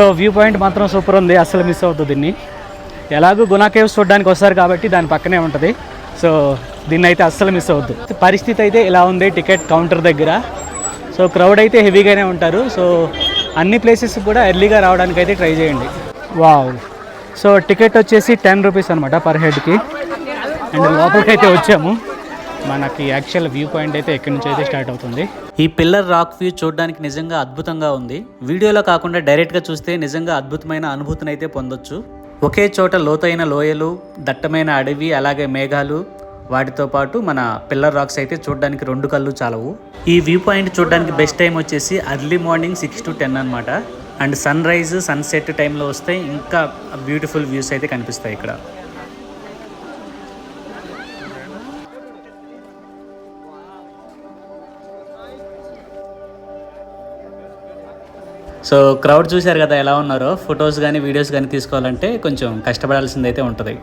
So view point మాత్రం super ఉంది అస్సలు మిస్ అవుతుంది దీన్ని. ఎలాగో గునా కేవ్స్ చూడడానికి వస్తారు కాబట్టి దాని పక్కనే ఉంటుంది. సో దీన్ని అయితే అస్సలు మిస్ అవుద్దు. పరిస్థితి అయితే ఇలా ఉంది టికెట్ కౌంటర్ దగ్గర. సో క్రౌడ్ అయితే హెవీగానే ఉంటారు. సో అన్ని ప్లేసెస్ కూడా ఎర్లీగా రావడానికి అయితే ట్రై చేయండి. వావ్ సో టికెట్ వచ్చేసి టెన్ రూపీస్ అనమాట పర్ హెడ్కి అండ్ లోపలికి అయితే వచ్చాము. మనకి యాక్చువల్ వ్యూ పాయింట్ అయితే ఎక్కడి నుంచి అయితే స్టార్ట్ అవుతుంది. ఈ పిల్లర్ రాక్ వ్యూ చూడడానికి నిజంగా అద్భుతంగా ఉంది. వీడియోలో కాకుండా డైరెక్ట్గా చూస్తే నిజంగా అద్భుతమైన అనుభూతిని అయితే పొందొచ్చు. ఒకే చోట లోతైన లోయలు దట్టమైన అడవి అలాగే మేఘాలు వాటితో పాటు మన పిల్లర్ రాక్స్ అయితే చూడడానికి రెండు కళ్ళు చాలవు. ఈ వ్యూ పాయింట్ చూడడానికి బెస్ట్ టైం వచ్చేసి early morning six to ten అనమాట అండ్ సన్ రైజ్ సన్సెట్ టైంలో వస్తే ఇంకా బ్యూటిఫుల్ వ్యూస్ అయితే కనిపిస్తాయి ఇక్కడ. సో క్రౌడ్ చూశారు కదా ఎలా ఉన్నారో ఫొటోస్ కానీ వీడియోస్ కానీ తీసుకోవాలంటే కొంచెం కష్టపడాల్సిందైతే ఉంటుంది.